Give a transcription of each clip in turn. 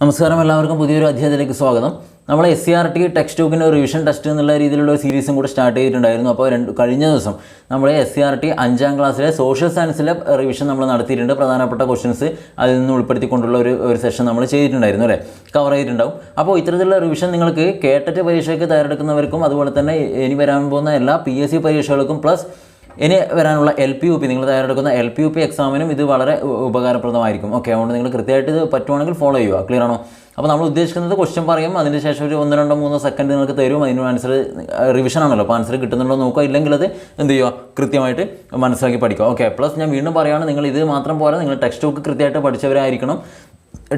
നമസ്കാരം എല്ലാവർക്കും പുതിയൊരു അധ്യായത്തിലേക്ക് സ്വാഗതം. നമ്മൾ S C R T text ബുക്കിന്റെ റിവിഷൻ ടെസ്റ്റ് എന്നുള്ള രീതിയിലുള്ള ഒരു സീരീസും കൂടെ സ്റ്റാർട്ട് ചെയ്തിട്ടുണ്ടായിരുന്നു. അപ്പോൾ രണ്ട് കഴിഞ്ഞ ദിവസം നമ്മൾ എസ് സി ആർ ടി അഞ്ചാം ക്ലാസ്സിലെ സോഷ്യൽ സയൻസിലെ റിവിഷൻ നമ്മൾ നടത്തിയിട്ടുണ്ട്. പ്രധാനപ്പെട്ട ക്വസ്റ്റ്യൻസ് അതിൽ നിന്ന് ഉൾപ്പെടുത്തിക്കൊണ്ടുള്ള ഒരു ഒരു സെഷൻ നമ്മൾ ചെയ്തിട്ടുണ്ടായിരുന്നു അല്ലേ? കവർ ചെയ്തിട്ടുണ്ടാവും. അപ്പോൾ ഇത്തരത്തിലുള്ള റിവിഷൻ നിങ്ങൾക്ക് കേട്ടറ്റ് പരീക്ഷയ്ക്ക് തയ്യാറെടുക്കുന്നവർക്കും അതുപോലെ തന്നെ ഇനി വരാൻ പോകുന്ന എല്ലാ പി എസ് സി പരീക്ഷകൾക്കും പ്ലസ് ഇനി വരാനുള്ള എൽ പി യു പി നിങ്ങൾ തയ്യാറെടുക്കുന്ന എൽ പി യു പി എക്സാമിനും ഇത് വളരെ ഉപകാരപ്രദമായിരിക്കും. ഓക്കെ അതുകൊണ്ട് നിങ്ങൾ കൃത്യമായിട്ട് ഇത് പറ്റുവാണെങ്കിൽ ഫോളോ ചെയ്യുക. ക്ലിയർ ആണോ? അപ്പോൾ നമ്മൾ ഉദ്ദേശിക്കുന്നത് ക്വസ്റ്റ്യൻ പറയും അതിന് ശേഷം ഒരു ഒന്ന് രണ്ടോ മൂന്നോ സെക്കൻഡ് നിങ്ങൾക്ക് തരും അതിന് ആൻസർ റിവിഷൻ ആണല്ലോ. അപ്പോൾ ആൻസർ കിട്ടുന്നുണ്ടോ നോക്കുക ഇല്ലെങ്കിൽ അത് എന്ത് ചെയ്യുക? കൃത്യമായിട്ട് മനസ്സിലാക്കി പഠിക്കുക. ഓക്കെ പ്ലസ് ഞാൻ വീണ്ടും പറയുകയാണ് നിങ്ങൾ ഇത് മാത്രം പോരാ നിങ്ങൾ ടെക്സ്റ്റ് ബുക്ക് കൃത്യമായിട്ട് പഠിച്ചവരായിരിക്കണം.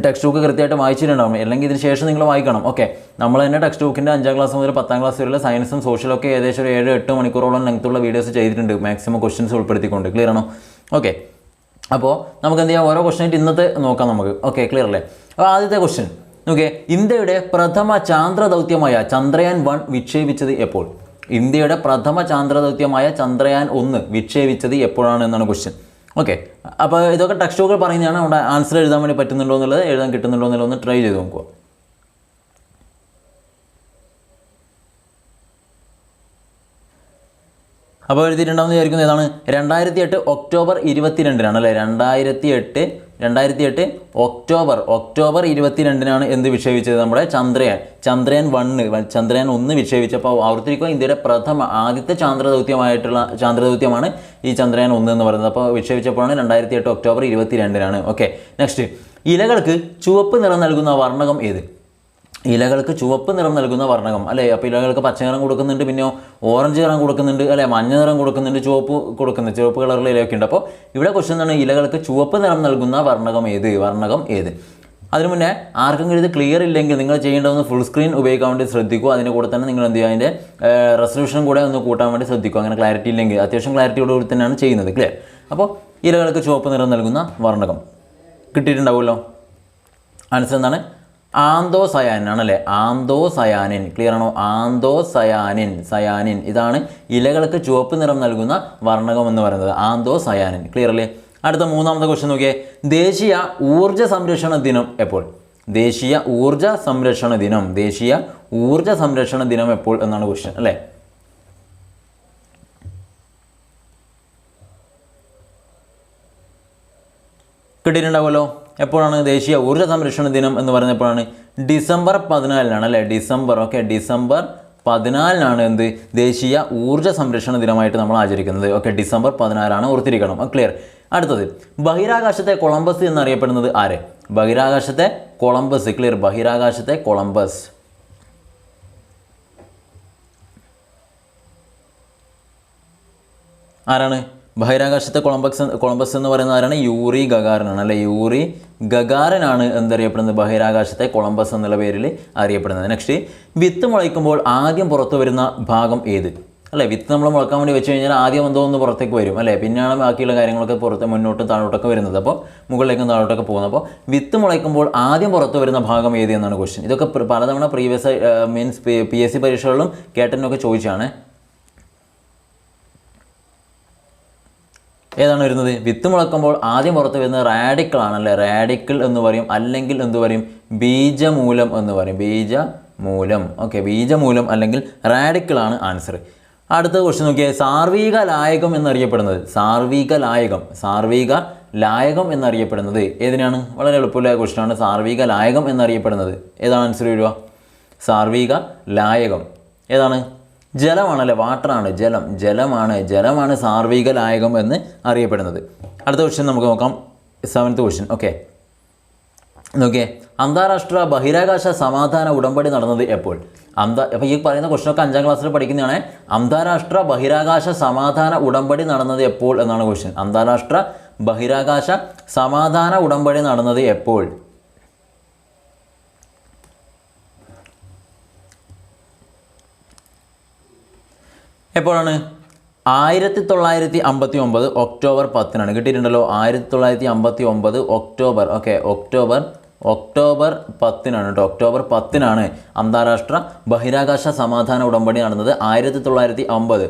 ടെക്സ്റ്റ് ബുക്ക് കൃത്യമായിട്ട് വായിച്ചിട്ടുണ്ടാവും. അല്ലെങ്കിൽ ഇതിന് ശേഷം നിങ്ങൾ വായിക്കണം. ഓക്കെ നമ്മൾ തന്നെ ടെക്സ്റ്റ് ബുക്കിന്റെ അഞ്ചാം ക്ലാസ് മുതൽ പത്താം ക്ലാസ് വരെയുള്ള സയൻസും സോഷ്യലൊക്കെ ഏകദേശം ഒരു ഏഴ് എട്ട് മണിക്കൂറോളം ലെങ്ത്തുള്ള വീഡിയോസ് ചെയ്തിട്ടുണ്ട്. മാക്സിമം ക്വസ്റ്റ്യൻസ് ഉൾപ്പെടുത്തിക്കൊണ്ട്. ക്ലിയർ ആണോ? ഓക്കെ അപ്പോൾ നമുക്ക് എന്ത് ചെയ്യാം? ഓരോ ക്വസ്റ്റനായിട്ട് ഇന്നത്തെ നോക്കാം നമുക്ക്. ഓക്കെ ക്ലിയർ അല്ലേ? അപ്പോൾ ആദ്യത്തെ ക്വസ്റ്റ്യൻ ഓക്കെ ഇന്ത്യയുടെ പ്രഥമ ചാന്ദ്ര ദൗത്യമായ ചന്ദ്രയാൻ വൺ വിക്ഷേപിച്ചത് എപ്പോൾ? ഇന്ത്യയുടെ പ്രഥമ ചാന്ദ്ര ദൗത്യമായ ചന്ദ്രയാൻ ഒന്ന് വിക്ഷേപിച്ചത് എപ്പോഴാണ് എന്നാണ് ക്വസ്റ്റ്യൻ ഓക്കെ അപ്പോൾ ഇതൊക്കെ ടെക്സ്റ്റ് ബുക്കിൽ പറയുന്നതാണ്. അവിടെ ആൻസർ എഴുതാൻ വേണ്ടി പറ്റുന്നുണ്ടോ എന്നുള്ളത് എഴുതാൻ കിട്ടുന്നുണ്ടോ എന്നുള്ളത് ഒന്ന് ട്രൈ ചെയ്ത് നോക്കുക. അപ്പോൾ എഴുതിയിട്ടുണ്ടാവും വിചാരിക്കുന്നത് ഏതാണ്? രണ്ടായിരത്തി എട്ട് ഒക്ടോബർ ഇരുപത്തിരണ്ടിനാണ് അല്ലേ? രണ്ടായിരത്തി എട്ട് രണ്ടായിരത്തി എട്ട് ഒക്ടോബർ ഒക്ടോബർ ഇരുപത്തിരണ്ടിനാണ് എന്ത് വിക്ഷേപിച്ചത് നമ്മുടെ ചന്ദ്രയാൻ. ചന്ദ്രയാൻ വണ്ണ് ചന്ദ്രയാൻ ഒന്ന് വിക്ഷേപിച്ചപ്പോൾ ഓർത്തിരിക്കുക ഇന്ത്യയുടെ പ്രഥമ ആദ്യത്തെ ചാന്ദ്രദൗത്യമായിട്ടുള്ള ചാന്ദ്രദൗത്യമാണ് ഈ ചന്ദ്രയാൻ ഒന്ന് എന്ന് പറയുന്നത്. അപ്പോൾ വിക്ഷേപിച്ചപ്പോഴാണ് രണ്ടായിരത്തി എട്ട് ഒക്ടോബർ ഇരുപത്തിരണ്ടിനാണ്. Okay next. ഇലകൾക്ക് ചുവപ്പ് നിറം നൽകുന്ന വർണകം ഏത്? ഇലകൾക്ക് ചുവപ്പ് നിറം നൽകുന്ന വർണകം അല്ലേ? അപ്പോൾ ഇലകൾക്ക് പച്ച നിറം കൊടുക്കുന്നുണ്ട് പിന്നെ ഓറഞ്ച് നിറം കൊടുക്കുന്നുണ്ട് അല്ലേ? മഞ്ഞ നിറം കൊടുക്കുന്നുണ്ട് ചുവപ്പ് കൊടുക്കുന്നുണ്ട് ചുവപ്പ് കളറിൽ ഇലയൊക്കെ ഉണ്ട്. അപ്പോൾ ഇവിടെ ക്വസ്റ്റ്യൻ എന്താണ്? ഇലകൾക്ക് ചുവപ്പ് നിറം നൽകുന്ന വർണകം ഏത്? വർണകം ഏത്? അതിനു മുന്നേ ആർക്കെങ്കിലും ഇത് ക്ലിയർ ഇല്ലെങ്കിൽ നിങ്ങൾ ചെയ്യേണ്ടതൊന്ന് ഫുൾ സ്ക്രീൻ ഉപയോഗിക്കാൻ വേണ്ടി ശ്രദ്ധിക്കുക. അതിന്റെ കൂടെ തന്നെ നിങ്ങൾ എന്ത് ചെയ്യുക? അതിന്റെ റെസൊല്യൂഷൻ കൂടെ ഒന്ന് കൂട്ടാൻ വേണ്ടി ശ്രദ്ധിക്കുക. അങ്ങനെ ക്ലാരിറ്റി ഇല്ലെങ്കിൽ അത്യാവശ്യം ക്ലാരിറ്റിയോടുകൂടി തന്നെയാണ് ചെയ്യുന്നത് ക്ലിയർ അപ്പോൾ ഇലകൾക്ക് ചുവപ്പ് നിറം നൽകുന്ന വർണകം കിട്ടിയിട്ടുണ്ടാവുമല്ലോ? ആൻസർ എന്താണ്? ആന്തോ ആണല്ലേ? ആന്തോ സയാനിൻ ക്ലിയർ ആണോ? ആന്തോ സയാനിൻ. സയാനിൻ ഇതാണ് ഇലകൾക്ക് ചുവപ്പ് നിറം നൽകുന്ന വർണകം എന്ന് പറയുന്നത്. ആന്തോ സയാനിൻ ക്ലിയർ അല്ലേ? അടുത്ത മൂന്നാമത്തെ ക്വസ്റ്റ്യൻ നോക്കിയേ. ദേശീയ ഊർജ സംരക്ഷണ ദിനം എപ്പോൾ? ദേശീയ ഊർജ സംരക്ഷണ ദിനം. ദേശീയ ഊർജ സംരക്ഷണ ദിനം എപ്പോൾ എന്നാണ് ക്വസ്റ്റ്യൻ അല്ലേ? കിട്ടിയിട്ടുണ്ടാവുമല്ലോ? എപ്പോഴാണ് ദേശീയ ഊർജ സംരക്ഷണ ദിനം എന്ന് പറയുന്നപ്പോഴാണ് ഡിസംബർ പതിനാലിനാണ് അല്ലേ? ഡിസംബർ ഓക്കെ ഡിസംബർ പതിനാലിനാണ് എന്ത്? ദേശീയ ഊർജ സംരക്ഷണ ദിനമായിട്ട് നമ്മൾ ആചരിക്കുന്നത്. ഓക്കെ ഡിസംബർ പതിനാലാണ് ഓർത്തിരിക്കണം. ക്ലിയർ. അടുത്തത് ബഹിരാകാശത്തെ കൊളംബസ് എന്നറിയപ്പെടുന്നത് ആര്? ബഹിരാകാശത്തെ കൊളംബസ്. ക്ലിയർ. ബഹിരാകാശത്തെ കൊളംബസ്. ആരാണ്? ബഹിരാകാശത്തെ കൊളംബസ് കൊളംബസ് എന്ന് പറയുന്ന ആരാണ്? യൂറി ഗഗാറിനാണ് അല്ലെ? യൂറി ഗഗാരനാണ് എന്തറിയപ്പെടുന്നത്? ബഹിരാകാശത്തെ കൊളംബസ് എന്നുള്ള പേരിൽ അറിയപ്പെടുന്നത്. നെക്സ്റ്റ് വിത്ത് മുളയ്ക്കുമ്പോൾ ആദ്യം പുറത്തു വരുന്ന ഭാഗം ഏത്? അല്ലേ? വിത്ത് നമ്മൾ മുളക്കാൻ വേണ്ടി വെച്ച് കഴിഞ്ഞാൽ ആദ്യം എന്തോ ഒന്ന് പുറത്തേക്ക് വരും. അല്ലേ? പിന്നെയാണ് ബാക്കിയുള്ള കാര്യങ്ങളൊക്കെ പുറത്ത് മുന്നോട്ടും താഴോട്ടൊക്കെ വരുന്നത്. അപ്പോൾ മുകളിലേക്കും താഴോട്ടൊക്കെ പോകുന്നത്. അപ്പോൾ വിത്ത് മുളയ്ക്കുമ്പോൾ ആദ്യം പുറത്തു വരുന്ന ഭാഗം ഏത് എന്നാണ് ക്വസ്റ്റ്യൻ ഇതൊക്കെ പലതവണ previous means P S C പരീക്ഷകളിലും കേട്ടനൊക്കെ ചോദിച്ചാണ് ഏതാണ് വരുന്നത്? വിത്ത് മുളക്കുമ്പോൾ ആദ്യം പുറത്ത് വരുന്നത് റാഡിക്കൽ ആണല്ലേ? റാഡിക്കൽ എന്ന് പറയും. അല്ലെങ്കിൽ എന്ത് പറയും? ബീജമൂലം എന്ന് പറയും. ബീജമൂലം. ഓക്കെ ബീജമൂലം അല്ലെങ്കിൽ റാഡിക്കൽ ആണ് ആൻസർ അടുത്ത ക്വസ്റ്റ്യൻ നോക്കിയാൽ സാർവീക ലായകം എന്നറിയപ്പെടുന്നത്. സാർവീക ലായകം. സാർവീക ലായകം എന്നറിയപ്പെടുന്നത് ഏതിനാണ്? വളരെ എളുപ്പമുള്ള ക്വസ്റ്റ്യനാണ് സാർവിക ലായകം എന്നറിയപ്പെടുന്നത്. ഏതാണ് ആൻസർ വരിക? സാർവീക ലായകം. ഏതാണ്? ജലമാണല്ലേ? വാട്ടറാണ് ജലം. ജലമാണ് ജലമാണ് സാർവിക ലായകം എന്ന് അറിയപ്പെടുന്നത്. അടുത്ത ക്വസ്റ്റ്യൻ നമുക്ക് നോക്കാം. സെവൻത്ത് ക്വസ്റ്റ്യൻ ഓക്കെ നോക്കിയേ. അന്താരാഷ്ട്ര ബഹിരാകാശ സമാധാന ഉടമ്പടി നടന്നത് എപ്പോൾ? അന്താ അപ്പോൾ ഈ പറയുന്ന ക്വസ്റ്റനൊക്കെ അഞ്ചാം ക്ലാസ്സിൽ പഠിക്കുന്നതാണ്. അന്താരാഷ്ട്ര ബഹിരാകാശ സമാധാന ഉടമ്പടി നടന്നത് എപ്പോൾ എന്നാണ് ക്വസ്റ്റ്യൻ അന്താരാഷ്ട്ര ബഹിരാകാശ സമാധാന ഉടമ്പടി നടന്നത് എപ്പോൾ? എപ്പോഴാണ്? ആയിരത്തി തൊള്ളായിരത്തി അമ്പത്തി ഒമ്പത് ഒക്ടോബർ പത്തിനാണ്. കിട്ടിയിട്ടുണ്ടല്ലോ. ആയിരത്തി തൊള്ളായിരത്തി അമ്പത്തി ഒമ്പത് ഒക്ടോബർ. ഓക്കെ ഒക്ടോബർ ഒക്ടോബർ പത്തിനാണ് കേട്ടോ. ഒക്ടോബർ പത്തിനാണ് അന്താരാഷ്ട്ര ബഹിരാകാശ സമാധാന ഉടമ്പടി നടന്നത്. ആയിരത്തി തൊള്ളായിരത്തി അമ്പത്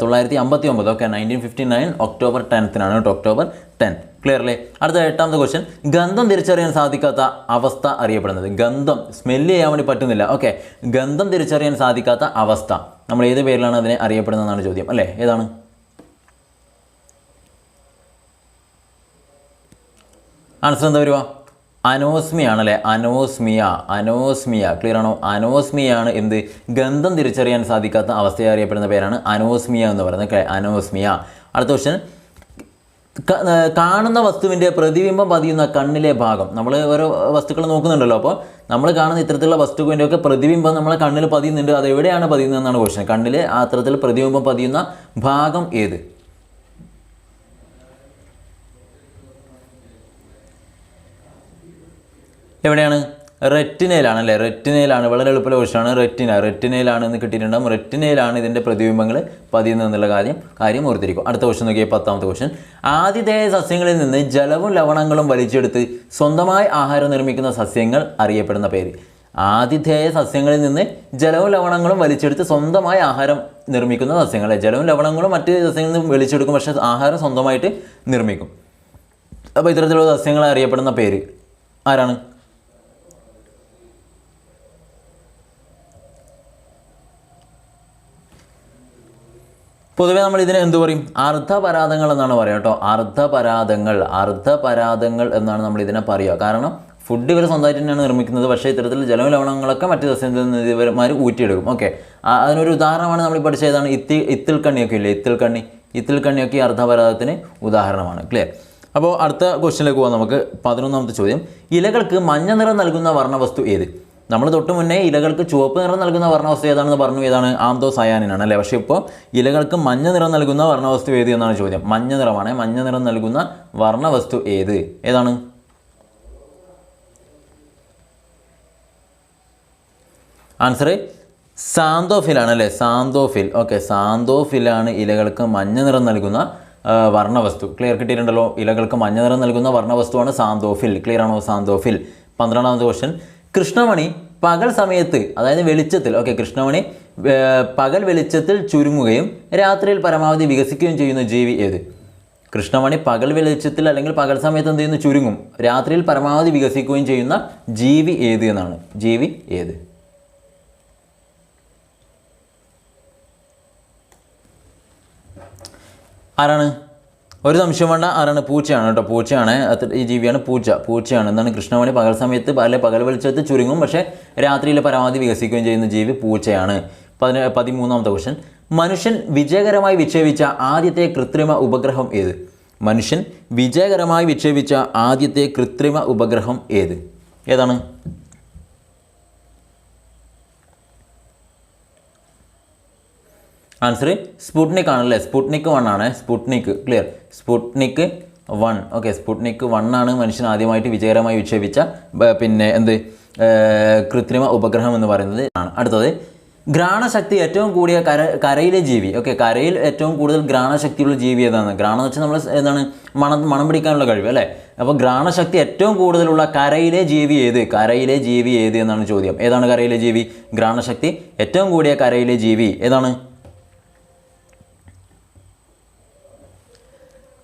തൊള്ളായിരത്തി അമ്പത്തി ഒമ്പത് okay nineteen fifty nine October ടെൻത്തിനാണ് കേട്ടോ. ഒക്ടോബർ ടെൻ ക്ലിയർ അല്ലേ അടുത്ത എട്ടാമത്തെ ക്വസ്റ്റ്യൻ ഗന്ധം തിരിച്ചറിയാൻ സാധിക്കാത്ത അവസ്ഥ അറിയപ്പെടുന്നത്. ഗന്ധം സ്മെല്ല് ചെയ്യാൻ വേണ്ടി പറ്റുന്നില്ല. ഓക്കെ ഗന്ധം തിരിച്ചറിയാൻ സാധിക്കാത്ത അവസ്ഥ. നമ്മൾ ഏത് പേരിലാണ് അതിനെ അറിയപ്പെടുന്നതെന്നാണ് ചോദ്യം. അല്ലേ? ഏതാണ്? ആൻസർ എന്താ വരുവാ? അനോസ്മിയാണല്ലേ അനോസ്മിയ അനോസ്മിയ ക്ലിയർ ആണോ? അനോസ്മിയാണ് എന്ത്? ഗന്ധം തിരിച്ചറിയാൻ സാധിക്കാത്ത അവസ്ഥയെ അറിയപ്പെടുന്ന പേരാണ് അനോസ്മിയ എന്ന് പറയുന്നത്. അനോസ്മിയ അടുത്ത ക്വസ്റ്റ്യൻ കാണുന്ന വസ്തുവിന്റെ പ്രതിബിംബം പതിയുന്ന കണ്ണിലെ ഭാഗം. നമ്മൾ ഓരോ വസ്തുക്കൾ നോക്കുന്നുണ്ടല്ലോ. അപ്പോൾ നമ്മൾ കാണുന്ന ഇത്തരത്തിലുള്ള വസ്തുവിന്റെയൊക്കെ പ്രതിബിംബം നമ്മളെ കണ്ണിൽ പതിയുന്നുണ്ട്. അത് എവിടെയാണ് പതിയുന്നത് എന്നാണ് ക്വസ്റ്റൻ കണ്ണിൽ അത്തരത്തിൽ പ്രതിബിംബം പതിയുന്ന ഭാഗം ഏത്? എവിടെയാണ്? റെറ്റിനയിലാണ് അല്ലേ റെറ്റിനയിലാണ് വളരെ എളുപ്പമുള്ള കോഴ്സാണ് റെറ്റിന റെറ്റിനയിലാണ് എന്ന് കിട്ടിയിട്ടുണ്ടാകും റെറ്റിനയിലാണ് ഇതിന്റെ പ്രതിബിംബങ്ങൾ പതിയുന്നത് എന്നുള്ള കാര്യം കാര്യം ഓർത്തിരിക്കും അടുത്ത ക്വസ്റ്റൻ നോക്കിയാൽ പത്താമത്തെ ക്വസ്റ്റൻ ആതിഥേയ സസ്യങ്ങളിൽ നിന്ന് ജലവും ലവണങ്ങളും വലിച്ചെടുത്ത് സ്വന്തമായി ആഹാരം നിർമ്മിക്കുന്ന സസ്യങ്ങൾ അറിയപ്പെടുന്ന പേര്. ആതിഥേയ സസ്യങ്ങളിൽ നിന്ന് ജലവും ലവണങ്ങളും വലിച്ചെടുത്ത് സ്വന്തമായി ആഹാരം നിർമ്മിക്കുന്ന സസ്യങ്ങൾ ജലവും ലവണങ്ങളും മറ്റ് സസ്യങ്ങളിൽ നിന്ന് വലിച്ചെടുക്കും പക്ഷേ ആഹാരം സ്വന്തമായിട്ട് നിർമ്മിക്കും. അപ്പോൾ ഇത്തരത്തിലുള്ള സസ്യങ്ങളെ അറിയപ്പെടുന്ന പേര് ആരാണ്? പൊതുവെ നമ്മൾ ഇതിനെ എന്തു പറയും? അർദ്ധപരാധങ്ങൾ എന്നാണ് പറയുക കേട്ടോ. അർദ്ധപരാധങ്ങൾ അർദ്ധപരാധങ്ങൾ എന്നാണ് നമ്മൾ ഇതിനെ പറയുക. കാരണം ഫുഡ് ഇവർ സ്വന്തമായിട്ട് തന്നെയാണ് നിർമ്മിക്കുന്നത്. പക്ഷേ ഇത്തരത്തിൽ ജലവും ലവണങ്ങളൊക്കെ മറ്റു സസ്യത്തിൽ നിന്ന് ഇവന്മാർ ഊറ്റിയെടുക്കും ഓക്കെ അതിനൊരു ഉദാഹരണമാണ് നമ്മൾ പഠിച്ച ഏതാണ് ഇത്തി ഇത്തിൽ കണ്ണിയൊക്കെ ഇല്ലേ? ഇത്തിൽ കണ്ണി. ഇത്തിൽ കണ്ണിയൊക്കെ അർദ്ധപരാധത്തിന് ഉദാഹരണമാണ്. ക്ലിയർ അപ്പോൾ അടുത്ത ക്വസ്റ്റ്യനിലേക്ക് പോകാം നമുക്ക്. പതിനൊന്നാമത്തെ ചോദ്യം. ഇലകൾക്ക് മഞ്ഞ നിറം നൽകുന്ന വർണവസ്തു ഏത്? നമ്മൾ തൊട്ട് മുന്നേ ഇലകൾക്ക് ചുവപ്പ് നിറം നൽകുന്ന വർണവസ്തു ഏതാണെന്ന് പറഞ്ഞു ഏതാണ്? ആംതോ സയാനിനാണ് അല്ലേ? പക്ഷേ ഇപ്പോൾ ഇലകൾക്ക് മഞ്ഞ നിറം നൽകുന്ന വർണവസ്തു ഏത് എന്നാണ് ചോദ്യം. മഞ്ഞ നിറമാണ്. മഞ്ഞ നിറം നൽകുന്ന വർണവസ്തു ഏത്? ഏതാണ്? ആൻസർ സാന്തോഫിലാണ് അല്ലേ? സാന്തോഫിൽ. ഓക്കെ സാന്തോഫിലാണ് ഇലകൾക്ക് മഞ്ഞ നിറം നൽകുന്ന വർണവസ്തു. ക്ലിയർ കിട്ടിയിട്ടുണ്ടല്ലോ? ഇലകൾക്ക് മഞ്ഞ നിറം നൽകുന്ന വർണവസ്തുവാണ് സാന്തോഫിൽ. ക്ലിയർ ആണോ സാന്തോഫിൽ? പന്ത്രണ്ടാമത്തെ ക്വസ്റ്റ്യൻ കൃഷ്ണമണി പകൽ സമയത്ത് അതായത് വെളിച്ചത്തിൽ ഓക്കെ കൃഷ്ണമണി പകൽ വെളിച്ചത്തിൽ ചുരുങ്ങുകയും രാത്രിയിൽ പരമാവധി വികസിക്കുകയും ചെയ്യുന്ന ജീവി ഏത്? കൃഷ്ണമണി പകൽ വെളിച്ചത്തിൽ അല്ലെങ്കിൽ പകൽ സമയത്ത് എന്ത് ചെയ്യുന്നു? ചുരുങ്ങും. രാത്രിയിൽ പരമാവധി വികസിക്കുകയും ചെയ്യുന്ന ജീവി ഏത് എന്നാണ്? ജീവി ഏത്? ആരാണ്? ഒരു സംശയം വേണ്ട. ആരാണ്? പൂച്ചയാണ് കേട്ടോ. പൂച്ചയാണ്. ഈ ജീവിയാണ് പൂച്ച. പൂച്ചയാണ്. എന്താണ്? കൃഷ്ണമണി പകൽ സമയത്ത് പല പകൽ വെളിച്ചത്ത് ചുരുങ്ങും. പക്ഷേ രാത്രിയിൽ പരമാവധി വികസിക്കുകയും ചെയ്യുന്ന ജീവി പൂച്ചയാണ്. പതിന പതിമൂന്നാമത്തെ ക്വസ്റ്റൻ മനുഷ്യൻ വിജയകരമായി വിക്ഷേപിച്ച ആദ്യത്തെ കൃത്രിമ ഉപഗ്രഹം ഏത്? മനുഷ്യൻ വിജയകരമായി വിക്ഷേപിച്ച ആദ്യത്തെ കൃത്രിമ ഉപഗ്രഹം ഏത്? ഏതാണ്? ആൻസർ സ്പുട്നിക് ആണല്ലേ? സ്പുട്നിക് വൺ ആണ്. Sputnik clear Sputnik one okay Sputnik one ആണ് മനുഷ്യൻ ആദ്യമായിട്ട് വിജയകരമായി വിക്ഷേപിച്ച പിന്നെ എന്ത്? കൃത്രിമ ഉപഗ്രഹം എന്ന് പറയുന്നത് ആണ്. അടുത്തത് ഘ്രാണശക്തി ഏറ്റവും കൂടിയ കര കരയിലെ ജീവി. ഓക്കെ കരയിൽ ഏറ്റവും കൂടുതൽ ഘ്രാണശക്തിയുള്ള ജീവി ഏതാണ്? ഘ്രാണം എന്ന് വെച്ചാൽ നമ്മൾ എന്താണ്? മണം മണം പിടിക്കാനുള്ള കഴിവ് അല്ലേ? അപ്പോൾ ഘ്രാണശക്തി ഏറ്റവും കൂടുതലുള്ള കരയിലെ ജീവി ഏത്? കരയിലെ ജീവി ഏത് എന്നാണ് ചോദ്യം. ഏതാണ് കരയിലെ ജീവി? ഘ്രാണശക്തി ഏറ്റവും കൂടിയ കരയിലെ ജീവി ഏതാണ്?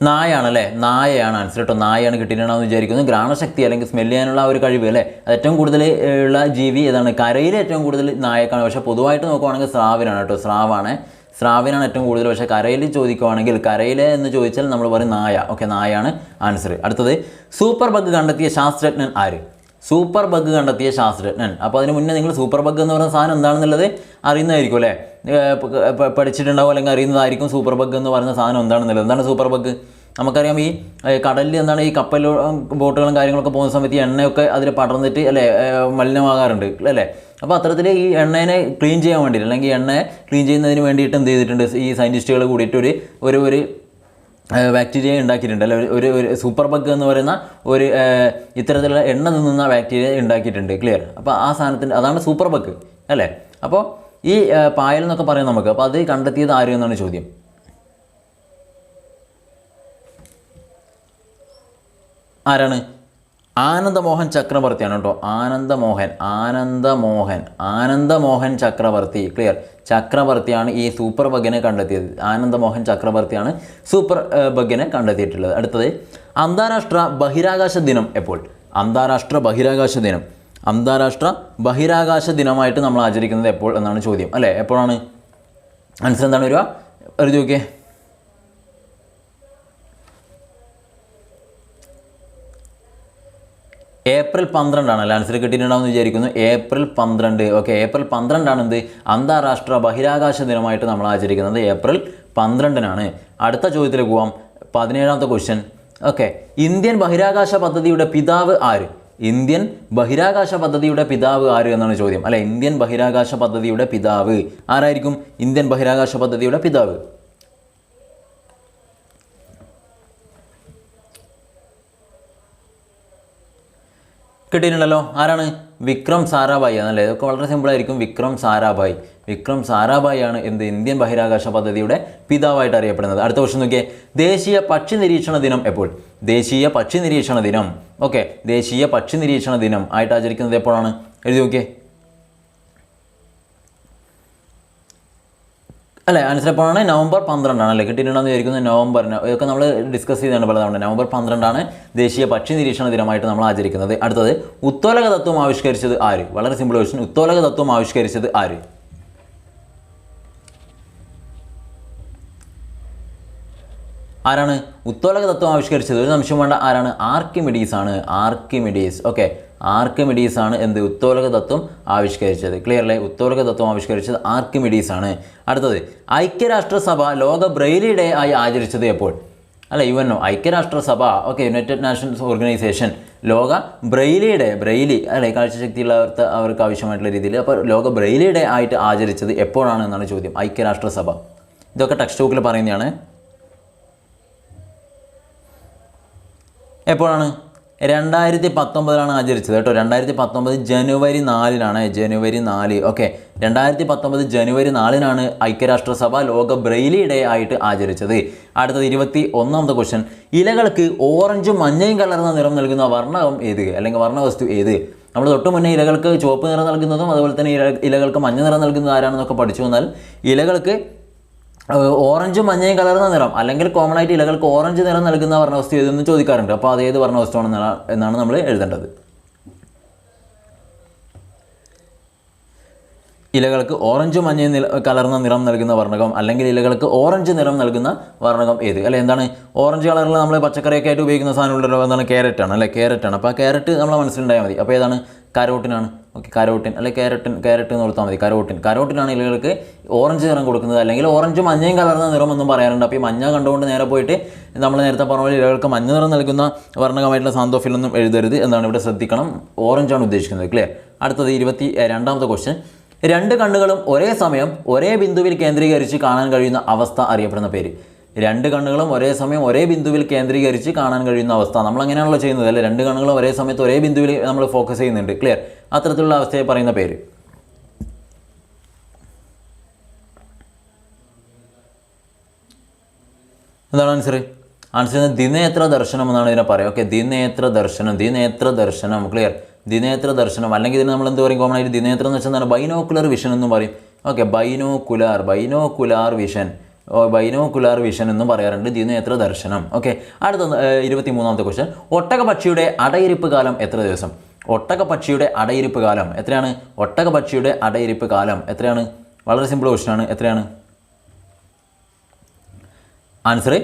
നായാണ് അല്ലേ നായയാണ് ആൻസർ കേട്ടോ. നായയാണ് കിട്ടിയിട്ടുണ്ടാവും വിചാരിക്കുന്നു. ഗ്രാണശക്തി അല്ലെങ്കിൽ സ്മെല്ല് ചെയ്യാനുള്ള ഒരു കഴിവ് അല്ലേ? ഏറ്റവും കൂടുതൽ ഉള്ള ജീവി ഏതാണ്? കരയിൽ ഏറ്റവും കൂടുതൽ നായക്കാണ്. പക്ഷേ പൊതുവായിട്ട് നോക്കുവാണെങ്കിൽ സ്രാവിനാണ് കേട്ടോ. സ്രാവാണ് സ്രാവിനാണ് ഏറ്റവും കൂടുതൽ. പക്ഷേ കരയിൽ ചോദിക്കുവാണെങ്കിൽ കരയിലെ എന്ന് ചോദിച്ചാൽ നമ്മൾ പറയും നായ. ഓക്കെ നായാണ് ആൻസർ. അടുത്തത് സൂപ്പർ ബഗ് കണ്ടെത്തിയ ശാസ്ത്രജ്ഞൻ ആര്? സൂപ്പർ ബഗ് കണ്ടെത്തിയ ശാസ്ത്രജ്ഞൻ. അപ്പോൾ അതിന് മുന്നേ നിങ്ങൾ സൂപ്പർ ബഗ് എന്ന് പറയുന്ന സാധനം എന്താണെന്നുള്ളത് അറിയുന്നതായിരിക്കും അല്ലേ? പഠിച്ചിട്ടുണ്ടാവും അല്ലെങ്കിൽ അറിയുന്നതായിരിക്കും സൂപ്പർ ബഗ് എന്ന് പറയുന്ന സാധനം എന്താണെന്നുള്ളത്. എന്താണ് സൂപ്പർ ബഗ്? നമുക്കറിയാം ഈ കടലിൽ എന്താണ് ഈ കപ്പൽ ബോട്ടുകളും കാര്യങ്ങളൊക്കെ പോകുന്ന സമയത്ത് ഈ എണ്ണയൊക്കെ അതിൽ പടർന്നിട്ട് അല്ലേ മലിനമാകാറുണ്ട് അല്ലേ? അപ്പോൾ അത്തരത്തിൽ ഈ എണ്ണേനെ ക്ലീൻ ചെയ്യാൻ വേണ്ടിയിട്ട് അല്ലെങ്കിൽ എണ്ണയെ ക്ലീൻ ചെയ്യുന്നതിന് വേണ്ടിയിട്ട് എന്ത് ചെയ്തിട്ടുണ്ട് ഈ സയന്റിസ്റ്റുകൾ കൂടിയിട്ട് ഒരു ഒരു ബാക്ടീരിയ ഉണ്ടാക്കിയിട്ടുണ്ട്. അല്ലെ ഒരു ഒരു സൂപ്പർ ബഗ് എന്ന് പറയുന്ന ഒരു ഇത്തരത്തിലുള്ള എണ്ണ നിന്നുന്ന ബാക്ടീരിയ ഉണ്ടാക്കിയിട്ടുണ്ട്. ക്ലിയർ അപ്പോൾ ആ സാധനത്തിന്റെ അതാണ് സൂപ്പർ ബഗ് അല്ലേ? അപ്പോൾ ഈ പായൽ എന്നൊക്കെ പറയാം നമുക്ക്. അപ്പോൾ അത് കണ്ടെത്തിയത് ആരും എന്നാണ് ചോദ്യം. ആരാണ്? ആനന്ദമോഹൻ ചക്രവർത്തിയാണ് കേട്ടോ. ആനന്ദമോഹൻ ആനന്ദമോഹൻ ആനന്ദമോഹൻ ചക്രവർത്തി. ക്ലിയർ ചക്രവർത്തിയാണ് ഈ സൂപ്പർ ബഗിനെ കണ്ടെത്തിയത്. ആനന്ദമോഹൻ ചക്രവർത്തിയാണ് സൂപ്പർ ബഗിനെ കണ്ടെത്തിയിട്ടുള്ളത്. അടുത്തത് അന്താരാഷ്ട്ര ബഹിരാകാശ ദിനം എപ്പോൾ? അന്താരാഷ്ട്ര ബഹിരാകാശ ദിനം. അന്താരാഷ്ട്ര ബഹിരാകാശ ദിനമായിട്ട് നമ്മൾ ആചരിക്കുന്നത് എപ്പോൾ എന്നാണ് ചോദ്യം. അല്ലേ? എപ്പോഴാണ്? ആൻസർ എന്താണ് വരിക? എഴുതി നോക്കിയേ. ഏപ്രിൽ പന്ത്രണ്ടാണ്. ആൻസർ കിട്ടിയിട്ടുണ്ടാവും എന്ന് വിചാരിക്കുന്നു. ഏപ്രിൽ പന്ത്രണ്ട്. ഓക്കെ ഏപ്രിൽ പന്ത്രണ്ടാണ് എന്ത് അന്താരാഷ്ട്ര ബഹിരാകാശ ദിനമായിട്ട് നമ്മൾ ആചരിക്കുന്നത് ഏപ്രിൽ പന്ത്രണ്ടിനാണ്. അടുത്ത ചോദ്യത്തിലേക്ക് പോവാം. പതിനേഴാമത്തെ ക്വസ്റ്റ്യൻ ഓക്കെ ഇന്ത്യൻ ബഹിരാകാശ പദ്ധതിയുടെ പിതാവ് ആര്? ഇന്ത്യൻ ബഹിരാകാശ പദ്ധതിയുടെ പിതാവ് ആര് എന്നാണ് ചോദ്യം. അല്ലെ ഇന്ത്യൻ ബഹിരാകാശ പദ്ധതിയുടെ പിതാവ് ആരായിരിക്കും? ഇന്ത്യൻ ബഹിരാകാശ പദ്ധതിയുടെ പിതാവ്. കിട്ടിയിട്ടുണ്ടല്ലോ. ആരാണ്? വിക്രം സാരാഭായി ആണല്ലേ? ഇതൊക്കെ വളരെ സിമ്പിളായിരിക്കും വിക്രം സാരാഭായി. വിക്രം സാരാഭായി ആണ് എന്ത്? ഇന്ത്യൻ ബഹിരാകാശ പദ്ധതിയുടെ പിതാവായിട്ട് അറിയപ്പെടുന്നത്. അടുത്ത ക്വസ്റ്റൻ നോക്കിയേ. ദേശീയ പക്ഷി നിരീക്ഷണ ദിനം എപ്പോൾ? ദേശീയ പക്ഷി നിരീക്ഷണ ദിനം. ഓക്കെ. ദേശീയ പക്ഷി നിരീക്ഷണ ദിനം ആയിട്ട് ആചരിക്കുന്നത് എപ്പോഴാണ്? എഴുതി നോക്കിയേ. അല്ലേ എപ്പോഴാണ് നവംബർ പന്ത്രണ്ടാണ് അല്ലേ? കിട്ടിയിട്ടുണ്ടെന്ന് വിചാരിക്കുന്നത് നവംബറിന്. ഇതൊക്കെ നമ്മൾ ഡിസ്കസ് ചെയ്താണ് പലതവണ. നവംബർ പന്ത്രണ്ടാണ് ദേശീയ പക്ഷി നിരീക്ഷണ ദിനമായിട്ട് നമ്മൾ ആചരിക്കുന്നത്. അടുത്തത് ഉത്തോലക തത്വം ആവിഷ്കരിച്ചത് ആര്? വളരെ സിമ്പിൾ ക്വസ്റ്റൻ ഉത്തോലക തത്വം ആവിഷ്കരിച്ചത് ആര്? ആരാണ്? ഉത്തോലക തത്വം ആവിഷ്കരിച്ചത്. ഒരു സംശയം വേണ്ട ആരാണ്? ആർക്കിമിഡീസ് ആണ് ആർക്കിമിഡീസ്. ഓക്കെ. ആർക്കിമിഡീസ് ആണ് എന്ത് ഉത്തോലക തത്വം ആവിഷ്കരിച്ചത്. ക്ലിയർ ഉത്തോലക തത്വം ആവിഷ്കരിച്ചത് ആർക്കിമിഡീസ് ആണ് അടുത്തത് ഐക്യരാഷ്ട്രസഭ ലോക ബ്രെയിലി ഡേ ആയി ആചരിച്ചത് എപ്പോൾ? അല്ല യുവനോ ഐക്യരാഷ്ട്രസഭ ഓക്കെ യുണൈറ്റഡ് നാഷൻസ് ഓർഗനൈസേഷൻ ലോക ബ്രെയിലി ഡേ ബ്രെയിലി അല്ലെ കാഴ്ചശക്തിയുള്ളവർക്ക് അവർക്ക് ആവശ്യമായിട്ടുള്ള രീതിയിൽ. അപ്പോൾ ലോക ബ്രെയിലി ഡേ ആയിട്ട് ആചരിച്ചത് എപ്പോഴാണ് എന്നാണ് ചോദ്യം. ഐക്യരാഷ്ട്രസഭ. ഇതൊക്കെ ടെക്സ്റ്റ് ബുക്കിൽ പറയുന്നതാണ്. എപ്പോഴാണ്? രണ്ടായിരത്തി പത്തൊമ്പതിലാണ് ആചരിച്ചത് കേട്ടോ. രണ്ടായിരത്തി പത്തൊമ്പത് ജനുവരി നാലിനാണ്. ജനുവരി നാല്. ഓക്കെ. രണ്ടായിരത്തി പത്തൊമ്പത് ജനുവരി നാലിനാണ് ഐക്യരാഷ്ട്രസഭ ലോക ബ്രെയിലി ഡേ ആയിട്ട് ആചരിച്ചത്. അടുത്തത് ഇരുപത്തി ഒന്നാമത്തെ ക്വസ്റ്റ്യൻ ഇലകൾക്ക് ഓറഞ്ചും മഞ്ഞയും കലർന്ന നിറം നൽകുന്ന വർണകം ഏത്? അല്ലെങ്കിൽ വർണവസ്തു ഏത്? നമ്മൾ തൊട്ട് മുന്നേ ഇലകൾക്ക് ചുവപ്പ് നിറം നൽകുന്നതും അതുപോലെ തന്നെ ഇല ഇലകൾക്ക് മഞ്ഞ നിറം നൽകുന്നത് ആരാണെന്നൊക്കെ പഠിച്ചു വന്നാൽ ഇലകൾക്ക് ഓറഞ്ചും മഞ്ഞയും കലർന്ന നിറം അല്ലെങ്കിൽ കോമൺ ആയിട്ട് ഇലകൾക്ക് ഓറഞ്ച് നിറം നൽകുന്ന വർണവസ്തു ഏതെന്ന് ചോദിക്കാറുണ്ട്. അപ്പോൾ അത് ഏത് വർണവസ്തുവാണ് എന്നാണ് നമ്മൾ എഴുതേണ്ടത്. ഇലകൾക്ക് ഓറഞ്ച് മഞ്ഞയും നില കലർന്ന നിറം നൽകുന്ന വർണകം അല്ലെങ്കിൽ ഇലകൾക്ക് ഓറഞ്ച് നിറം നൽകുന്ന വർണകം ഏത്? അല്ലെ എന്താണ്? ഓറഞ്ച് കളറിൽ നമ്മൾ പച്ചക്കറിയൊക്കെ ആയിട്ട് ഉപയോഗിക്കുന്ന സാധനമുള്ളല്ലോ എന്താണ്? ക്യാരറ്റ് ആണ് അല്ലെ? ആണ്. അപ്പോൾ ആ ക്യാരറ്റ് നമ്മളെ മനസ്സിലുണ്ടായാൽ മതി. അപ്പോൾ ഏതാണ്? കരോട്ടിനാണ്. ഓക്കെ കരോട്ടിൻ അല്ലെങ്കിൽ ക്യാരറ്റിൻ കാരറ്റ് എന്ന് കൊടുത്താൽ മതി കരോട്ടിൻ കരോട്ടിനാണ് ഇലകൾക്ക് ഓറഞ്ച് നിറം കൊടുക്കുന്നത്. അല്ലെങ്കിൽ ഓറഞ്ച് മഞ്ഞയും കലർന്ന നിറം എന്നും പറയാറുണ്ട്. അപ്പോൾ ഈ മഞ്ഞ കണ്ടുകൊണ്ട് നേരെ പോയിട്ട് നമ്മൾ നേരത്തെ പറഞ്ഞ പോലെ ഇലകൾക്ക് മഞ്ഞ നിറം നൽകുന്ന വർണകമായിട്ടുള്ള സാന്തോഫിലൊന്നും എഴുതരുത് എന്നാണ് ഇവിടെ ശ്രദ്ധിക്കണം. ഓറഞ്ചാണ് ഉദ്ദേശിക്കുന്നത് ക്ലിയർ അടുത്തത് ഇരുപത്തി രണ്ടാമത്തെ ക്വസ്റ്റ്യൻ രണ്ട് കണ്ണുകളും ഒരേ സമയം ഒരേ ബിന്ദുവിൽ കേന്ദ്രീകരിച്ച് കാണാൻ കഴിയുന്ന അവസ്ഥ അറിയപ്പെടുന്ന പേര്. രണ്ട് കണ്ണുകളും ഒരേ സമയം ഒരേ ബിന്ദുവിൽ കേന്ദ്രീകരിച്ച് കാണാൻ കഴിയുന്ന അവസ്ഥ. നമ്മൾ അങ്ങനെയാണല്ലോ ചെയ്യുന്നത് അല്ലേ? രണ്ട് കണ്ണുകളും ഒരേ സമയത്ത് ഒരേ ബിന്ദുവിൽ നമ്മൾ ഫോക്കസ് ചെയ്യുന്നുണ്ട്. ക്ലിയർ അത്തരത്തിലുള്ള അവസ്ഥയെ പറയുന്ന പേര്. എന്താണ് ആൻസർ ആൻസർ ദിനേത്ര ദർശനം എന്നാണ് ഇതിനെ പറയുക. ഓക്കെ ദിനേത്ര ദർശനം ദിനേത്ര ദർശനം. ക്ലിയർ ദിനേത്ര ദർശനം. അല്ലെങ്കിൽ ഇതിന് നമ്മൾ എന്ത് പറയും? കോമൺ ആയിട്ട് ദിനേത്രം എന്ന് വെച്ചാൽ എന്താണ്? ബൈനോക്കുലർ വിഷൻ എന്നും പറയും. Okay binocular binocular vision binocular vision എന്നും പറയാറുണ്ട്. ദിനേത്ര ദർശനം? ഓക്കെ അടുത്ത ഇരുപത്തി മൂന്നാമത്തെ ക്വസ്റ്റ്യൻ ഒട്ടകപക്ഷിയുടെ അടയിരിപ്പ് കാലം എത്ര ദിവസം? ഒട്ടകപക്ഷിയുടെ അടയിരിപ്പ് കാലം എത്രയാണ്? ഒട്ടകപക്ഷിയുടെ അടയിരിപ്പ് കാലം എത്രയാണ്? വളരെ സിമ്പിൾ ക്വസ്റ്റൻ ആണ്. എത്രയാണ്? ആൻസർ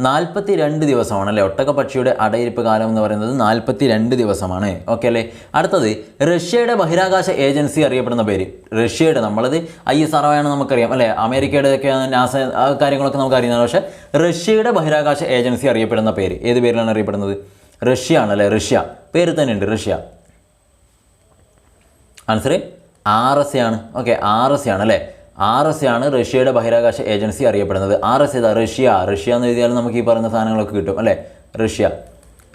നാൽപ്പത്തി രണ്ട് ദിവസമാണ് അല്ലേ ഒട്ടകപക്ഷിയുടെ അടയിരിപ്പ് കാലം എന്ന് പറയുന്നത് നാൽപ്പത്തി രണ്ട് ദിവസമാണ്. ഓക്കെ അല്ലേ? അടുത്തത് റഷ്യയുടെ ബഹിരാകാശ ഏജൻസി അറിയപ്പെടുന്ന പേര്. റഷ്യയുടെ നമ്മളത് ഐ എസ് ആർ ആണ് നമുക്കറിയാം അല്ലേ? അമേരിക്കയുടെ ഒക്കെ നാസ കാര്യങ്ങളൊക്കെ നമുക്ക് അറിയുന്നതാണ് പക്ഷേ റഷ്യയുടെ ബഹിരാകാശ ഏജൻസി അറിയപ്പെടുന്ന പേര്. ഏത് പേരിലാണ് അറിയപ്പെടുന്നത്? റഷ്യ ആണല്ലേ റഷ്യ. പേര് തന്നെയുണ്ട് റഷ്യ. ആൻസർ ആർ എസ് ആണ്. ഓക്കെ ആർ എസ് ആണ് അല്ലേ? ആർ എസ് ആണ് റഷ്യയുടെ ബഹിരാകാശ ഏജൻസി അറിയപ്പെടുന്നത്. ആർ എസ് ഇതാ റഷ്യ. റഷ്യ എന്ന് എഴുതിയാൽ നമുക്ക് ഈ പറയുന്ന സാധനങ്ങളൊക്കെ കിട്ടും അല്ലേ? റഷ്യ.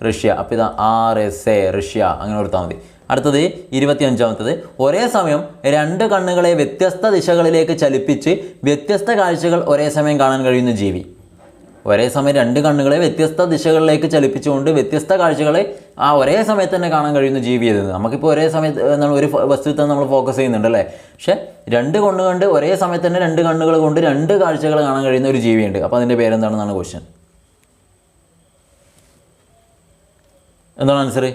റഷ്യ. അപ്പോൾ ഇതാ ആർ എസ് എ റഷ്യ. അങ്ങനെ കൊടുത്താൽ മതി. അടുത്തത് ഇരുപത്തിയഞ്ചാമത്തത്. ഒരേ സമയം രണ്ട് കണ്ണുകളെ വ്യത്യസ്ത ദിശകളിലേക്ക് ചലിപ്പിച്ച് വ്യത്യസ്ത കാഴ്ചകൾ ഒരേ സമയം കാണാൻ കഴിയുന്ന ജീവി. ഒരേ സമയം രണ്ട് കണ്ണുകളെ വ്യത്യസ്ത ദിശകളിലേക്ക് ചലിപ്പിച്ചുകൊണ്ട് വ്യത്യസ്ത കാഴ്ചകളെ ആ ഒരേ സമയത്ത് തന്നെ കാണാൻ കഴിയുന്ന ജീവി ഏത് നമുക്കിപ്പോൾ ഒരേ സമയത്ത് എന്താണ് ഒരു തന്നെ നമ്മൾ ഫോക്കസ് ചെയ്യുന്നുണ്ട് അല്ലേ പക്ഷേ രണ്ട് കണ്ണ് കണ്ട് ഒരേ സമയത്ത് തന്നെ രണ്ട് കണ്ണുകൾ കൊണ്ട് രണ്ട് കാഴ്ചകൾ കാണാൻ കഴിയുന്ന ഒരു ജീവിയുണ്ട്. അപ്പോൾ അതിന്റെ പേരെന്താണെന്നാണ് ക്വസ്റ്റ്യൻ എന്താണ് ആൻസർ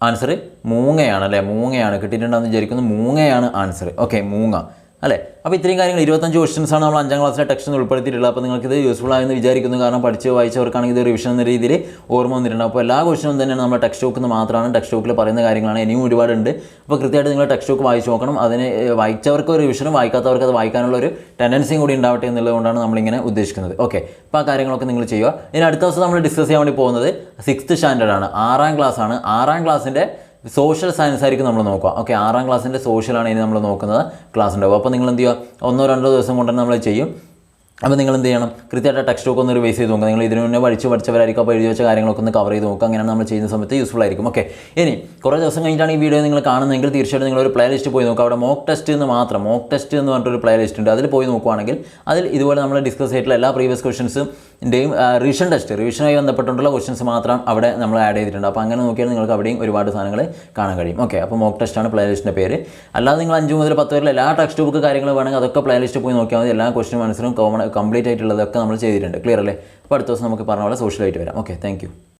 ആൻസർ മൂങ്ങയാണ് അല്ലേ? മൂങ്ങയാണ്. കിട്ടിയിട്ടുണ്ടെന്ന് വിചാരിക്കുന്നു. മൂങ്ങയാണ് ആൻസർ ഓക്കെ മൂങ്ങ. അല്ലേ? അപ്പോൾ ഇത്രയും കാര്യങ്ങൾ ഇരുപത്തഞ്ച് ക്വസ്റ്റൻസ് ആണ് നമ്മൾ അഞ്ചാം ക്ലാസ്സിലെ ടെക്സ്റ്റിൽ ഉൾപ്പെടുത്തിയിട്ടുള്ളത്. അപ്പോൾ നിങ്ങൾക്ക് ഇത് യൂസ്ഫുൾ ആയെന്ന് വിചാരിക്കുന്നു. കാരണം പഠിച്ച് വായിച്ചവർക്കാണെങ്കിൽ ഇത് റിവിഷൻ എന്ന രീതിയിൽ ഓർമ്മ വന്നിട്ടുണ്ട് അപ്പോൾ എല്ലാ ക്വസ്റ്റനും തന്നെ നമ്മുടെ ടെക്സ്റ്റ് നിന്ന് മാത്രമാണ് ടെക്സ്റ്റ് ബുക്കിൽ പറയുന്ന കാര്യങ്ങളാണ്. ഇനിയും ഒരുപാടുണ്ട്. അപ്പോൾ കൃത്യമായിട്ട് നിങ്ങൾ ടെക്സ്റ്റ് ബുക്ക് വായിച്ച് നോക്കണം. അതിന് വായിച്ചവർക്ക് ഒരു റിവിഷനും വായിക്കാത്തവർക്ക് അത് വായിക്കാനുള്ള ഒരു ടെൻഡൻസിയും കൂടി ഉണ്ടാവട്ടെ എന്നുള്ളതുകൊണ്ടാണ് നമ്മളിങ്ങനെ ഉദ്ദേശിക്കുന്നത്. ഓക്കെ അപ്പോൾ ആ കാര്യങ്ങളൊക്കെ നിങ്ങൾ ചെയ്യുക. ഇനി അടുത്ത ദിവസം നമ്മൾ ഡിസ്കസ് ചെയ്യാൻ വേണ്ടി പോകുന്നത് സിക്സ്ത് സ്റ്റാൻഡേർഡാണ് ആറാം ക്ലാസ് ആണ്. ആറാം ക്ലാസ്സിന്റെ സോഷ്യൽ സയൻസ് ആയിരിക്കും നമ്മൾ നോക്കുക. ഓക്കെ ആറാം ക്ലാസ്സിന്റെ സോഷ്യലാണ് ഇനി നമ്മൾ നോക്കുന്നത് ക്ലാസ് ഉണ്ടാവും അപ്പോൾ നിങ്ങൾ എന്ത് ചെയ്യുക? ഒന്നോ രണ്ടോ ദിവസം കൊണ്ടുതന്നെ നമ്മൾ ചെയ്യും. അപ്പോൾ നിങ്ങൾ എന്ത് ചെയ്യണം? കൃത്യമായിട്ട് ടെക്സ്റ്റ് ബുക്ക് ഒന്ന് റിവൈസ് ചെയ്ത് നോക്കുക നിങ്ങൾ ഇതിനു മുന്നേ പഠിച്ച് പഠിച്ചവരായിരിക്കും. അപ്പോൾ എഴുതി വെച്ച കാര്യങ്ങളൊക്കെ ഒന്ന് കവർ ചെയ്ത് നോക്കുക അങ്ങനെ നമ്മൾ ചെയ്യുന്ന സമയത്ത് യൂസ്ഫുൾ ആയിരിക്കും. ഓക്കെ ഇനി കുറേ ദിവസം കഴിഞ്ഞിട്ടാണ് ഈ വീഡിയോ നിങ്ങൾ കാണുന്നതെങ്കിൽ തീർച്ചയായിട്ടും നിങ്ങൾ ഒരു പ്ലേ ലിസ്റ്റ് പോയി നോക്കുക അവിടെ മോക്ക് ടെസ്റ്റ് എന്ന് മാത്രം മോക്ക് ടെസ്റ്റ് എന്ന് പറഞ്ഞിട്ടൊരു പ്ലേ ലിസ്റ്റ് ഉണ്ട്. അതിൽ പോയി നോക്കുവാണെങ്കിൽ അതിൽ ഇതുപോലെ നമ്മൾ ഡിസ്കസ് ചെയ്തിട്ടുള്ള എല്ലാ പ്രീവിയസ് ക്വസ്റ്റൻസിന്റെയും റിവിഷൻ ടെസ്റ്റ് റിവിഷനായി ബന്ധപ്പെട്ടുള്ള ക്വസ്റ്റൻസ് മാത്രം അവിടെ നമ്മൾ ആഡ് ചെയ്തിട്ടുണ്ട്. അപ്പോൾ അങ്ങനെ നോക്കിയാൽ നിങ്ങൾക്ക് അവിടെയും ഒരുപാട് സാധനങ്ങൾ കാണാൻ കഴിയും. ഓക്കെ അപ്പോൾ മോക്ക് ടെസ്റ്റാണ് പ്ലേ ലിസ്റ്റിന്റെ പേര്. അല്ലാതെ നിങ്ങൾ അഞ്ച് മുതൽ പത്ത് വരെ എല്ലാ ടെക്സ്റ്റ് ബുക്ക് കാര്യങ്ങൾ വേണമെങ്കിൽ അതൊക്കെ പ്ലേ ലിസ്റ്റ് പോയി നോക്കിയാൽ മതി. എല്ലാ ക്വസ്റ്റിനും മനസ്സിലും കോമൺ കംപ്ലീറ്റ് ആയിട്ടുള്ളതൊക്കെ നമ്മൾ ചെയ്തിട്ടുണ്ട്. ക്ലിയർ അല്ലേ? അപ്പോൾ അടുത്ത ദിവസം നമുക്ക് പറഞ്ഞ പോലെ സോഷ്യലായിട്ട് വരാം. Okay thank